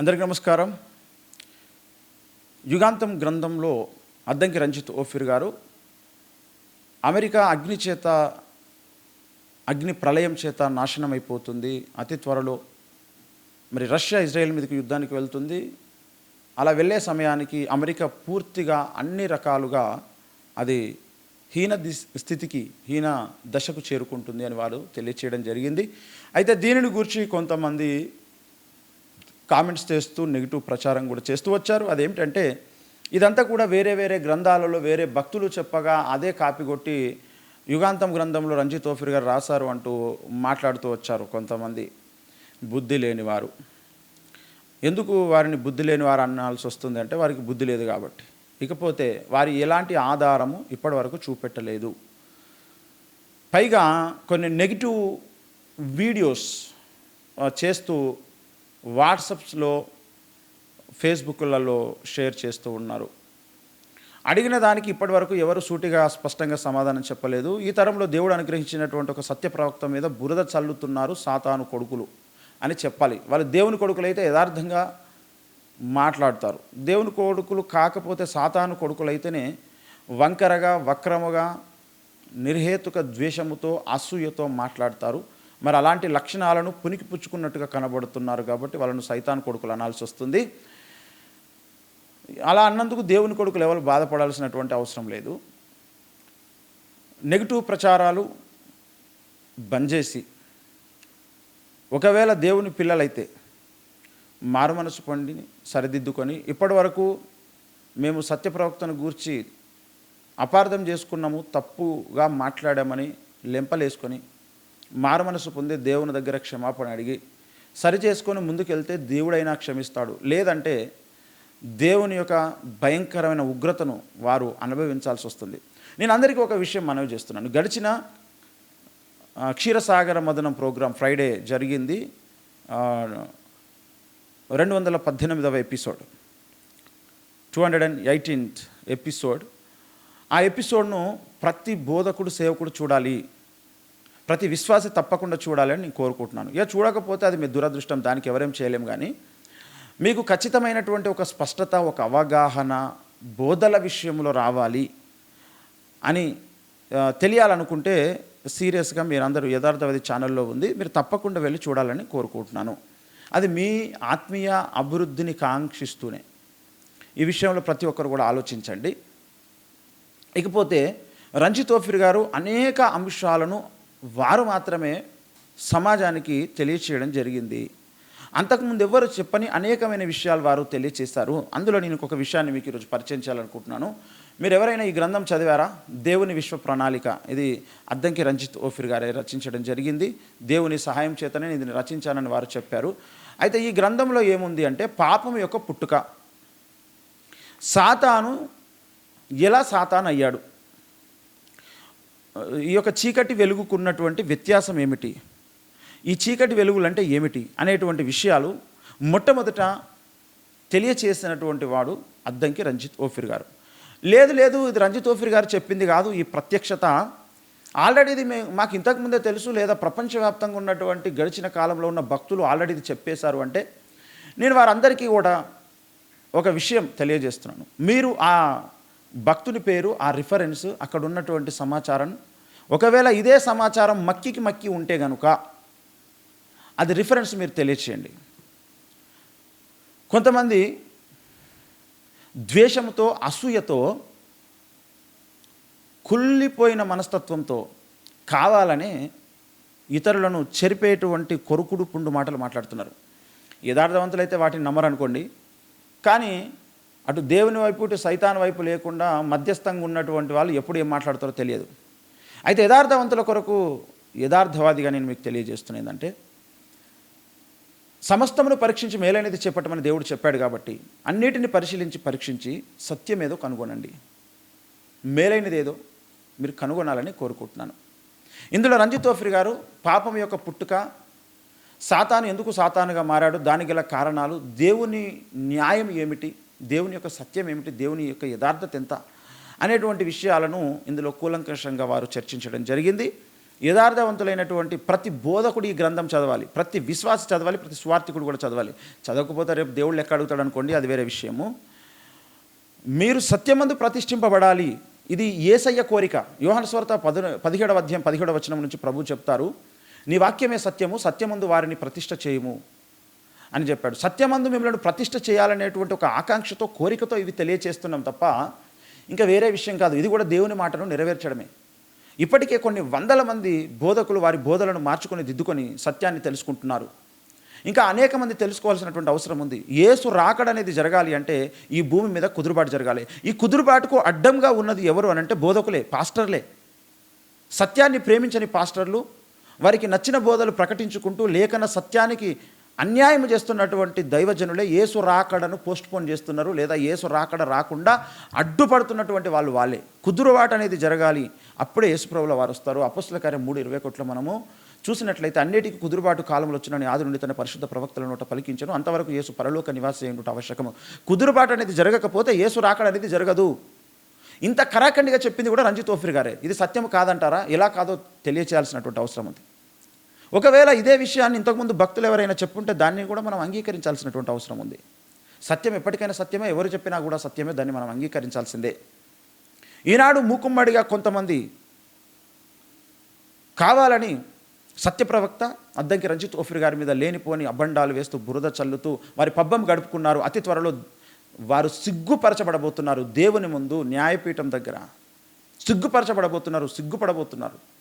అందరికీ నమస్కారం. యుగాంతం గ్రంథంలో అద్దంకి రంజిత్ ఓఫిర్ గారు అమెరికా అగ్ని చేత అగ్ని ప్రళయం చేత నాశనం అయిపోతుంది అతి త్వరలో మరి రష్యా ఇజ్రాయెల్ మీదకి యుద్ధానికి వెళ్తుంది. అలా వెళ్ళే సమయానికి అమెరికా పూర్తిగా అన్ని రకాలుగా అది హీన స్థితికి హీన దశకు చేరుకుంటుంది అని వారు తెలియచేయడం జరిగింది. అయితే దీనిని గురించి కొంతమంది కామెంట్స్ చేస్తూ నెగిటివ్ ప్రచారం కూడా చేస్తూ వచ్చారు. అదేమిటంటే ఇదంతా కూడా వేరే వేరే గ్రంథాలలో వేరే భక్తులు చెప్పగా అదే కాపీ కొట్టి యుగాంతం గ్రంథంలో రంజిత్ ఓఫిర్ గారు రాశారు అంటూ మాట్లాడుతూ వచ్చారు కొంతమంది బుద్ధి లేనివారు. ఎందుకు వారిని బుద్ధి లేని వారు అనాల్సి వస్తుంది అంటే వారికి బుద్ధి లేదు కాబట్టి. ఇకపోతే వారి ఎలాంటి ఆధారము ఇప్పటి వరకు చూపెట్టలేదు. పైగా కొన్ని నెగిటివ్ వీడియోస్ చేస్తూ వాట్సప్స్లో ఫేస్బుక్లలో షేర్ చేస్తూ ఉన్నారు. అడిగిన దానికి ఇప్పటివరకు ఎవరు సూటిగా స్పష్టంగా సమాధానం చెప్పలేదు. ఈ తరంలో దేవుడు అనుగ్రహించినటువంటి ఒక సత్య ప్రవక్త మీద బురద చల్లుతున్నారు సాతాను కొడుకులు అని చెప్పాలి. వాళ్ళు దేవుని కొడుకులైతే యథార్థంగా మాట్లాడతారు. దేవుని కొడుకులు కాకపోతే సాతాను కొడుకులైతేనే వంకరగా వక్రముగా నిర్హేతుక ద్వేషముతో అసూయతో మాట్లాడతారు. మరి అలాంటి లక్షణాలను పుణికిపుచ్చుకున్నట్టుగా కనబడుతున్నారు కాబట్టి వాళ్ళను సైతాన్ కొడుకులు అనాల్సి వస్తుంది. అలా అన్నందుకు దేవుని కొడుకులు ఎవరు బాధపడాల్సినటువంటి అవసరం లేదు. నెగిటివ్ ప్రచారాలు బంద్ చేసి ఒకవేళ దేవుని పిల్లలైతే మారు మనసు పండిని సరిదిద్దుకొని ఇప్పటి వరకు మేము సత్యప్రవక్తను గూర్చి అపార్థం చేసుకున్నాము తప్పుగా మాట్లాడామని లెంపలేసుకొని మారు మనసు పొంది దేవుని దగ్గర క్షమాపణ అడిగి సరి చేసుకొని ముందుకెళ్తే దేవుడైనా క్షమిస్తాడు. లేదంటే దేవుని యొక్క భయంకరమైన ఉగ్రతను వారు అనుభవించాల్సి వస్తుంది. నేను అందరికీ ఒక విషయం మనవి చేస్తున్నాను. గడిచిన క్షీరసాగర మదనం ప్రోగ్రాం ఫ్రైడే జరిగింది. రెండు వందల పద్దెనిమిదవ episode. Two hundred and eighteenth episode. ఆ ఎపిసోడ్ను ప్రతి బోధకుడు సేవకుడు చూడాలి. ప్రతి విశ్వాసి తప్పకుండా చూడాలని నేను కోరుకుంటున్నాను. ఇక చూడకపోతే అది మీ దురదృష్టం దానికి ఎవరేం చేయలేము కానీ మీకు ఖచ్చితమైనటువంటి ఒక స్పష్టత ఒక అవగాహన బోధల విషయంలో రావాలి అని తెలియాలనుకుంటే సీరియస్గా మీరందరూ యథార్థవాది ఛానల్లో ఉంది. మీరు తప్పకుండా వెళ్ళి చూడాలని కోరుకుంటున్నాను. అది మీ ఆత్మీయ అభివృద్ధిని కాంక్షిస్తూనే. ఈ విషయంలో ప్రతి ఒక్కరు కూడా ఆలోచించండి. ఇకపోతే రంజిత్ ఓఫిర్ గారు అనేక అంశాలను వారు మాత్రమే సమాజానికి తెలియచేయడం జరిగింది. అంతకుముందు ఎవ్వరు చెప్పని అనేకమైన విషయాలు వారు తెలియచేస్తారు అందులో నేను ఒక విషయాన్ని మీకు ఈరోజు పరిచయం చేయాలనుకుంటున్నాను మీరు ఎవరైనా ఈ గ్రంథం చదివారా? దేవుని విశ్వ ప్రణాళిక. ఇది అద్దంకి రంజిత్ ఓఫిర్ గారే రచించడం జరిగింది. దేవుని సహాయం చేతనే ఇది రచించానని వారు చెప్పారు. అయితే ఈ గ్రంథంలో ఏముంది అంటే పాపం యొక్క పుట్టుక. సాతాను ఎలా సాతాన్ అయ్యాడు ఈ యొక్క చీకటి వెలుగుకున్నటువంటి వ్యత్యాసం ఏమిటి? ఈ చీకటి వెలుగులు అంటే ఏమిటి అనేటువంటి విషయాలు మొట్టమొదట తెలియచేసినటువంటి వాడు అద్దంకి రంజిత్ ఓఫిర్ గారు. లేదు లేదు ఇది రంజిత్ ఓఫిర్ గారు చెప్పింది కాదు ఈ ప్రత్యక్షత. ఆల్రెడీ ఇది మే మాకు ఇంతకుముందే తెలుసు లేదా ప్రపంచవ్యాప్తంగా ఉన్నటువంటి గడిచిన కాలంలో ఉన్న భక్తులు ఆల్రెడీ ఇది చెప్పేశారు అంటే నేను వారందరికీ కూడా ఒక విషయం తెలియజేస్తున్నాను. మీరు ఆ భక్తుని పేరు ఆ రిఫరెన్స్ అక్కడ ఉన్నటువంటి సమాచారం. ఒకవేళ ఇదే సమాచారం మక్కికి మక్కి ఉంటే గనుక అది రిఫరెన్స్ మీరు తెలియచేయండి. కొంతమంది ద్వేషంతో అసూయతో కుళ్ళిపోయిన మనస్తత్వంతో కావాలనే ఇతరులను చెరిపేటువంటి కొరుకుడు పుండు మాటలు మాట్లాడుతున్నారు. యథార్థవంతులైతే వాటిని నమ్మరనుకోండి. కానీ అటు దేవుని వైపు ఇటు సైతాన్ వైపు లేకుండా మధ్యస్థంగా ఉన్నటువంటి వాళ్ళు ఎప్పుడు ఏం మాట్లాడతారో తెలియదు. అయితే యథార్థవంతుల కొరకు యథార్థవాదిగా నేను మీకు తెలియజేస్తున్నది ఏంటంటే సమస్తమును పరీక్షించి మేలైనది చెప్పటమని దేవుడు చెప్పాడు కాబట్టి అన్నిటిని పరిశీలించి పరీక్షించి సత్యం ఏదో కనుగొనండి. మేలైనది ఏదో మీరు కనుగొనాలని కోరుకుంటున్నాను. ఇందులో రంజిత్ తోఫ్రి గారు పాపం యొక్క పుట్టుక సాతాను ఎందుకు సాతానుగా మారాడు దానికి గల కారణాలు దేవుని న్యాయం ఏమిటి దేవుని యొక్క సత్యం ఏమిటి? దేవుని యొక్క యథార్థత ఎంత? అనేటువంటి విషయాలను ఇందులో కూలంకషంగా వారు చర్చించడం జరిగింది. యథార్థవంతులైనటువంటి ప్రతి బోధకుడు ఈ గ్రంథం చదవాలి. ప్రతి విశ్వాస చదవాలి. ప్రతి స్వార్థికుడు కూడా చదవాలి. చదవకపోతే రేపు దేవుళ్ళు ఎక్క అడుగుతాడు అనుకోండి అది వేరే విషయము. మీరు సత్యమందు ప్రతిష్ఠింపబడాలి. ఇది ఏసయ్య కోరిక. యోహన స్వార్త పద పదిహేడవ అధ్యాయం పదిహేడవ వచనం నుంచి ప్రభు చెప్తారు నీ వాక్యమే సత్యము. సత్యమందు వారిని ప్రతిష్ఠ చేయము. అని చెప్పాడు. సత్యమందు మిమ్మల్ని ప్రతిష్ట చేయాలనేటువంటి ఒక ఆకాంక్షతో కోరికతో ఇవి తెలియచేస్తున్నాం తప్ప ఇంకా వేరే విషయం కాదు. ఇది కూడా దేవుని మాటను నెరవేర్చడమే. ఇప్పటికే కొన్ని వందల మంది బోధకులు వారి బోధలను మార్చుకొని దిద్దుకొని సత్యాన్ని తెలుసుకుంటున్నారు. ఇంకా అనేక మంది తెలుసుకోవాల్సినటువంటి అవసరం ఉంది. ఏసు రాకడ అనేది జరగాలి అంటే ఈ భూమి మీద కుదురుబాటు జరగాలి. ఈ కుదురుబాటుకు అడ్డంగా ఉన్నది ఎవరు అని అంటే బోధకులే పాస్టర్లే. సత్యాన్ని ప్రేమించని పాస్టర్లు వారికి నచ్చిన బోధలు ప్రకటించుకుంటూ లేఖన సత్యానికి అన్యాయం చేస్తున్నటువంటి దైవజనులే ఏసు రాకడను పోస్ట్పోన్ చేస్తున్నారు లేదా ఏసు రాకడ రాకుండా అడ్డుపడుతున్నటువంటి వాళ్ళు వాళ్ళే. కుదురుబాటు అనేది జరగాలి. అప్పుడే యేసుప్రభుల వారు వస్తారు. అపస్సుల కార్యం మూడు ఇరవై కోట్ల మనము చూసినట్లయితే అన్నిటికీ కుదురుబాటు కాలంలో వచ్చినని ఆది నుండి తన పరిశుద్ధ ప్రవక్తల నోట పలికించను. అంతవరకు యేసు పరలోక నివాసి అయినట్టు ఆవశ్యకము. కుదురుబాటు అనేది జరగకపోతే యేసు రాకడ అనేది జరగదు. ఇంత కరాఖండిగా చెప్పింది కూడా రంజిత్ ఓఫిర్ గారే. ఇది సత్యం కాదంటారా? ఎలా కాదో తెలియచేయాల్సినటువంటి అవసరం ఉంది. ఒకవేళ ఇదే విషయాన్ని ఇంతకుముందు భక్తులు ఎవరైనా చెప్పుంటే దాన్ని కూడా మనం అంగీకరించాల్సినటువంటి అవసరం ఉంది. సత్యం ఎప్పటికైనా సత్యమే ఎవరు చెప్పినా కూడా సత్యమే దాన్ని మనం అంగీకరించాల్సిందే. ఈనాడు మూకుమ్మడిగా కొంతమంది కావాలని సత్యప్రవక్త అద్దంకి రంజిత్ ఓఫిర్ గారి మీద లేనిపోని అబండాలు వేస్తూ బురద చల్లుతూ వారి పబ్బం గడుపుకున్నారు. అతి త్వరలో వారు సిగ్గుపరచబడబోతున్నారు. దేవుని ముందు న్యాయపీఠం దగ్గర సిగ్గుపరచబడబోతున్నారు సిగ్గుపడబోతున్నారు.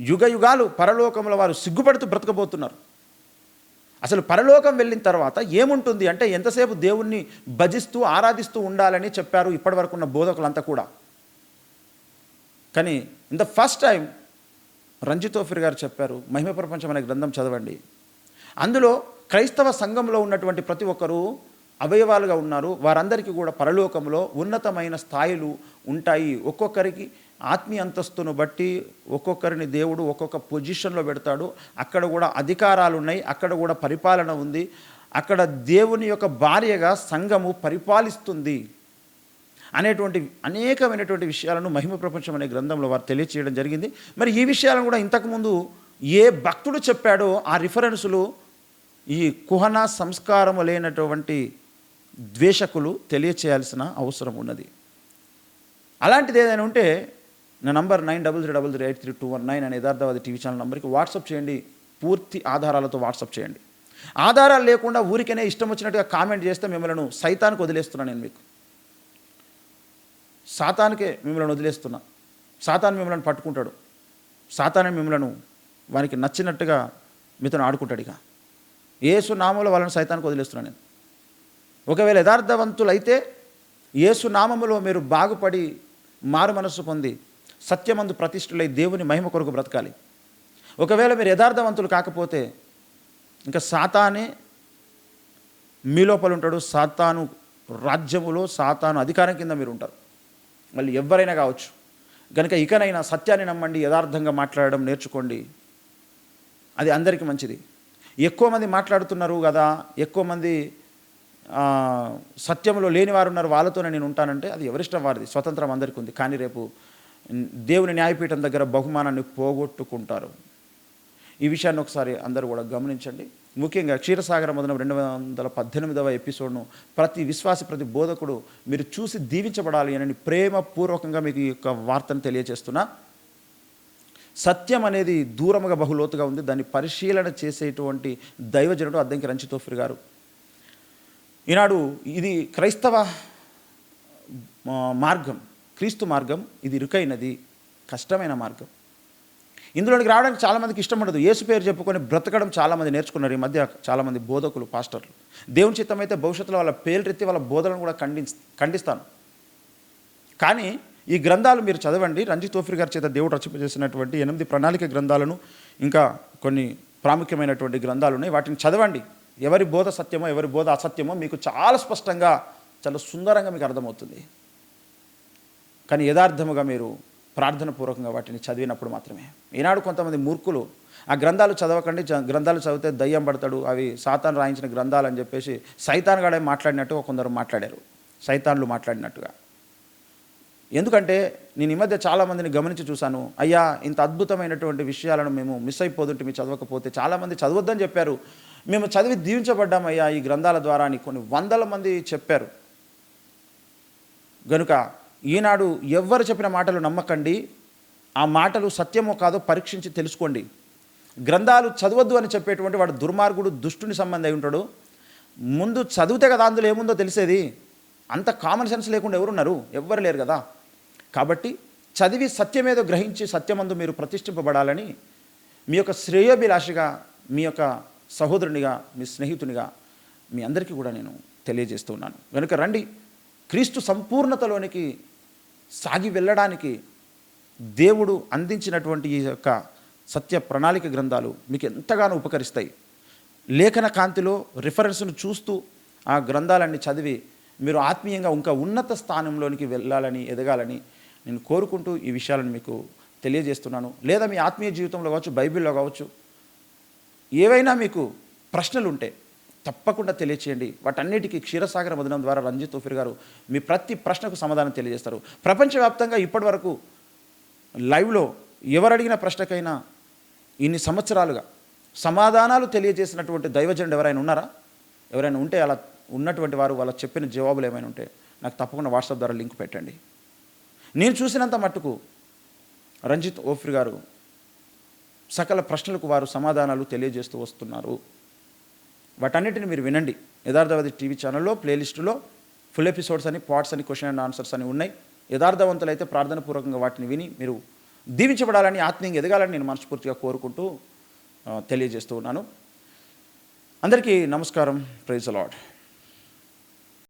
యుగ యుగాలు పరలోకంలో వారు సిగ్గుపడుతూ బ్రతకబోతున్నారు. అసలు పరలోకం వెళ్ళిన తర్వాత ఏముంటుంది అంటే ఎంతసేపు దేవుణ్ణి భజిస్తూ ఆరాధిస్తూ ఉండాలని చెప్పారు ఇప్పటివరకు ఉన్న బోధకులంతా కూడా. కానీ ఇన్ ద ఫస్ట్ టైం రంజితోఫిర్ గారు చెప్పారు మహిమ ప్రపంచం అనే గ్రంథం చదవండి. అందులో క్రైస్తవ సంఘంలో ఉన్నటువంటి ప్రతి ఒక్కరూ అవయవాలుగా ఉన్నారు. వారందరికీ కూడా పరలోకంలో ఉన్నతమైన స్థాయిలు ఉంటాయి. ఒక్కొక్కరికి ఆత్మీయ అంతస్తును బట్టి ఒక్కొక్కరిని దేవుడు ఒక్కొక్క పొజిషన్లో పెడతాడు. అక్కడ కూడా అధికారాలు ఉన్నాయి అక్కడ కూడా పరిపాలన ఉంది. అక్కడ దేవుని యొక్క భార్యగా సంఘము పరిపాలిస్తుంది అనేటువంటి అనేకమైనటువంటి విషయాలను మహిమ ప్రపంచం అనే గ్రంథంలో వారు తెలియచేయడం జరిగింది. మరి ఈ విషయాలను కూడా ఇంతకుముందు ఏ భక్తుడు చెప్పాడో ఆ రిఫరెన్సులు ఈ కుహన సంస్కారము లేనటువంటి ద్వేషకులు తెలియచేయాల్సిన అవసరం ఉన్నది. అలాంటిది ఏదైనా ఉంటే నా number nine double three double three eight three two one nine అనే యథార్థవాది టీవీ ఛానల్ నంబర్కి వాట్సాప్ చేయండి. పూర్తి ఆధారాలతో వాట్సాప్ చేయండి. ఆధారాలు లేకుండా ఊరికనే ఇష్టం వచ్చినట్టుగా కామెంట్ చేస్తే మిమ్మల్ని సైతానికి వదిలేస్తున్నాను నేను మీకు. సాతానికే మిమ్మల్ని వదిలేస్తున్నా. సాతాను మిమ్మల్ని పట్టుకుంటాడు. సాతానే మిమ్మల్ని వానికి నచ్చినట్టుగా మీతో ఆడుకుంటాడు ఇక. ఏసు నామంలో వాళ్ళని సైతానికి వదిలేస్తున్నాను నేను. ఒకవేళ యథార్థవంతులైతే ఏసు నామములో మీరు బాగుపడి మారు మనస్సు పొంది సత్యమందు ప్రతిష్ఠులై దేవుని మహిమ కొరకు బ్రతకాలి. ఒకవేళ మీరు యథార్థవంతులు కాకపోతే ఇంకా సాతానే మీ లోపల ఉంటాడు సాతాను రాజ్యములో సాతాను అధికారం కింద మీరు ఉంటారు. మళ్ళీ ఎవరైనా కావచ్చు. కనుక ఇకనైనా సత్యాన్ని నమ్మండి యథార్థంగా మాట్లాడడం నేర్చుకోండి. అది అందరికీ మంచిది. ఎక్కువ మంది మాట్లాడుతున్నారు కదా ఎక్కువ మంది సత్యంలో లేని వారు ఉన్నారు వాళ్ళతోనే నేను ఉంటానంటే అది ఎవరిష్టం వారిది? స్వతంత్రం అందరికీ ఉంది కానీ రేపు దేవుని న్యాయపీఠం దగ్గర బహుమానాన్ని పోగొట్టుకుంటారు. ఈ విషయాన్ని ఒకసారి అందరూ కూడా గమనించండి. ముఖ్యంగా క్షీరసాగర మదనం రెండు వందల పద్దెనిమిదవ ఎపిసోడ్ను ప్రతి విశ్వాస ప్రతి బోధకుడు మీరు చూసి దీవించబడాలి అని ప్రేమపూర్వకంగా మీకు ఈ యొక్క వార్తను తెలియజేస్తున్నా. సత్యం అనేది దూరముగా బహులోతుగా ఉంది. దాన్ని పరిశీలన చేసేటువంటి దైవజనుడు అద్దంకి రంచితోఫిర్ గారు. ఈనాడు ఇది క్రైస్తవ మార్గం. క్రీస్తు మార్గం ఇది ఇరుకైనది కష్టమైన మార్గం. ఇందులోకి రావడానికి చాలామందికి ఇష్టం ఉండదు. యేసు పేరు చెప్పుకొని బ్రతకడం చాలామంది నేర్చుకున్నారు. ఈ మధ్య చాలామంది బోధకులు పాస్టర్లు. దేవుని చిత్తం అయితే భవిష్యత్తులో వాళ్ళ పేర్లెత్తి వాళ్ళ బోధలను కూడా ఖండి ఖండిస్తాను. కానీ ఈ గ్రంథాలు మీరు చదవండి. రంజిత్ తోఫీర్ గారి చేత దేవుడు రచింపజేసినటువంటి ఎనిమిది ప్రణాళిక గ్రంథాలను ఇంకా కొన్ని ప్రాముఖ్యమైనటువంటి గ్రంథాలు ఉన్నాయి. వాటిని చదవండి. ఎవరి బోధ సత్యమో ఎవరి బోధ అసత్యమో మీకు చాలా స్పష్టంగా చాలా సుందరంగా మీకు అర్థమవుతుంది. కానీ యథార్థముగా మీరు ప్రార్థన పూర్వకంగా వాటిని చదివినప్పుడు మాత్రమే. ఈనాడు కొంతమంది మూర్ఖులు ఆ గ్రంథాలు చదవకండి గ్రంథాలు చదివితే దయ్యం పడతాడు అవి సాతాన్ రాయించిన గ్రంథాలు అని చెప్పేసి సైతాన్ గాడే మాట్లాడినట్టుగా కొందరు మాట్లాడారు. సైతాన్లు మాట్లాడినట్టుగా. ఎందుకంటే నేను ఈ మధ్య చాలామందిని గమనించి చూశాను అయ్యా ఇంత అద్భుతమైనటువంటి విషయాలను మేము మిస్ అయిపోతుంటే మీ చదవకపోతే చాలామంది చదవద్దని చెప్పారు. మేము చదివి దీవించబడ్డాం అయ్యా ఈ గ్రంథాల ద్వారా అని కొన్ని వందల మంది చెప్పారు. గనుక ఈనాడు ఎవ్వరు చెప్పిన మాటలు నమ్మకండి ఆ మాటలు సత్యమో కాదో పరీక్షించి తెలుసుకోండి. గ్రంథాలు చదవద్దు అని చెప్పేటువంటి వాడు దుర్మార్గుడు దుష్టుని సంబంధం అయి ఉంటాడు. ముందు చదివితే కదా అందులో ఏముందో తెలిసేది? అంత కామన్ సెన్స్ లేకుండా ఎవరున్నారు? ఎవ్వరు లేరు కదా. కాబట్టి చదివి సత్యమేదో గ్రహించి సత్యమందు మీరు ప్రతిష్ఠింపబడాలని మీ యొక్క శ్రేయోభిలాషిగా మీ యొక్క సహోదరునిగా మీ స్నేహితునిగా మీ అందరికీ కూడా నేను తెలియజేస్తున్నాను కనుక రండి క్రీస్తు సంపూర్ణతలోనికి సాగి వెళ్ళడానికి దేవుడు అందించినటువంటి ఈ యొక్క సత్య ప్రణాళిక గ్రంథాలు మీకు ఎంతగానో ఉపకరిస్తాయి. లేఖన కాంతిలో రిఫరెన్స్ను చూస్తూ ఆ గ్రంథాలన్నీ చదివి మీరు ఆత్మీయంగా ఇంకా ఉన్నత స్థానంలోనికి వెళ్ళాలని ఎదగాలని నేను కోరుకుంటూ ఈ విషయాలను మీకు తెలియజేస్తున్నాను. లేదా మీ ఆత్మీయ జీవితంలో కావచ్చు బైబిల్లో కావచ్చు ఏవైనా మీకు ప్రశ్నలు ఉంటే తప్పకుండా తెలియచేయండి. వాటన్నిటికీ క్షీరసాగర మదనం ద్వారా రంజిత్ తోఫీర్ గారు మీ ప్రతి ప్రశ్నకు సమాధానం తెలియజేస్తారు. ప్రపంచవ్యాప్తంగా ఇప్పటి వరకు లైవ్లో ఎవరు అడిగిన ప్రశ్నకైనా ఇన్ని సంవత్సరాలుగా సమాధానాలు తెలియజేసినటువంటి దైవజనుడు ఎవరైనా ఉన్నారా? ఎవరైనా ఉంటే అలా ఉన్నటువంటి వారు వాళ్ళ చెప్పిన జవాబులు ఏమైనా ఉంటే నాకు తప్పకుండా వాట్సాప్ ద్వారా లింక్ పెట్టండి. నేను చూసినంత మట్టుకు రంజిత్ ఓఫ్రి గారు సకల ప్రశ్నలకు వారు సమాధానాలు తెలియజేస్తూ వస్తున్నారు. వాటన్నిటిని మీరు వినండి. యథార్థవాది టీవీ ఛానల్లో ప్లేలిస్టులో ఫుల్ ఎపిసోడ్స్ అని పార్ట్స్ అని క్వశ్చన్ అండ్ ఆన్సర్స్ అని ఉన్నాయి. యథార్థవంతులైతే ప్రార్థనపూర్వకంగా వాటిని విని మీరు దీవించబడాలని ఆత్మీయంగా ఎదగాలని నేను మనస్ఫూర్తిగా కోరుకుంటూ తెలియజేస్తూ ఉన్నాను. అందరికీ నమస్కారం. ప్రైజ్ అలాడ్